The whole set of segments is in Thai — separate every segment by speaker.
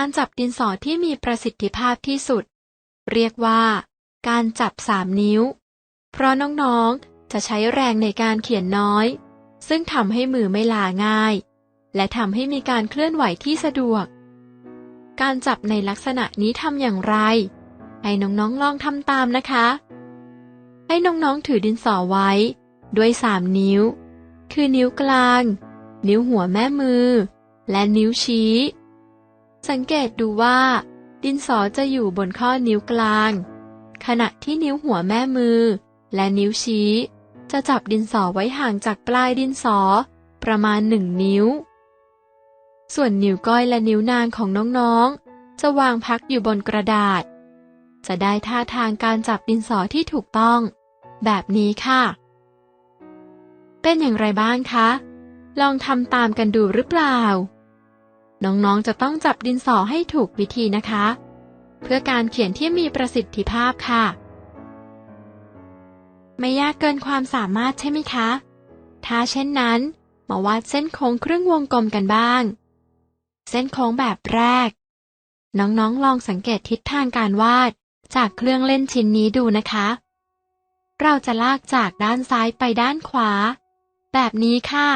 Speaker 1: การจับดินสอที่มีประสิทธิภาพที่สุด เรียกว่า การจับสามนิ้ว เพราะน้องๆ จะใช้แรงในการเขียนน้อย ซึ่งทำให้มือไม่ลาง่าย และทำให้มีการเคลื่อนไหวที่สะดวก การจับในลักษณะนี้ทำอย่างไร ให้น้องๆลองทำตามนะคะ ให้น้องๆถือดินสอไว้ ด้วยสามนิ้ว คือนิ้วกลาง นิ้วหัวแม่มือ และนิ้วชี้ สังเกตดูว่า ดินสอจะอยู่บนข้อนิ้วกลาง ขณะที่นิ้วหัวแม่มือ และนิ้วชี้ จะจับดินสอไว้ห่างจากปลายดินสอประมาณหนึ่งนิ้ว ส่วนนิ้วก้อยและนิ้วนางของน้องๆ จะวางพักอยู่บนกระดาษ จะได้ท่าทางการจับดินสอที่ถูกต้อง แบบนี้ค่ะ เป็นอย่างไรบ้างคะ ลองทำตามกันดูหรือเปล่า น้องๆ จะต้องจับดินสอให้ถูกวิธีนะคะ เพื่อการเขียนที่มีประสิทธิภาพค่ะ ไม่ยากเกินความสามารถใช่ไหมคะ ถ้าเช่นนั้น มาวาดเส้นโค้งครึ่งวงกลมกันบ้าง เส้นโค้งแบบแรก น้องๆ ลองสังเกตทิศทางการวาดจากเครื่องเล่นชิ้นนี้ดูนะคะ เราจะลากจากด้านซ้ายไปด้านขวา แบบนี้ค่ะ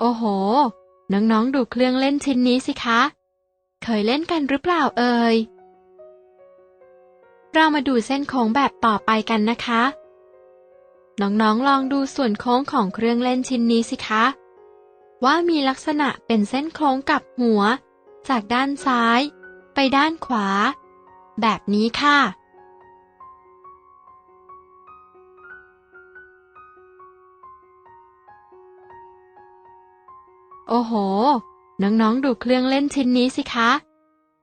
Speaker 1: โอ้โห น้องๆดูเครื่องเล่นชิ้นนี้สิคะ เคยเล่นกันหรือเปล่าเอ่ย เรามาดูเส้นโค้งแบบต่อไปกันนะคะ น้องๆลองดูส่วนโค้งของเครื่องเล่นชิ้นนี้สิคะ ว่ามีลักษณะเป็นเส้นโค้งกับหัว จากด้านซ้าย ไปด้านขวา แบบนี้ค่ะ โอ้โห น้องๆดูเครื่องเล่นชิ้นนี้สิคะ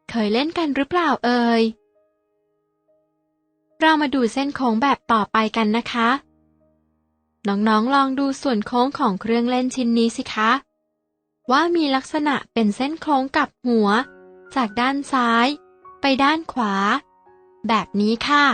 Speaker 1: เคยเล่นกันหรือเปล่าเอ่ย เรามาดูเส้นโค้งแบบต่อไปกันนะคะ น้องๆลองดูส่วนโค้งของเครื่องเล่นชิ้นนี้สิคะ ว่ามีลักษณะเป็นเส้นโค้งกับหัว จากด้านซ้าย ไปด้านขวา แบบนี้ค่ะ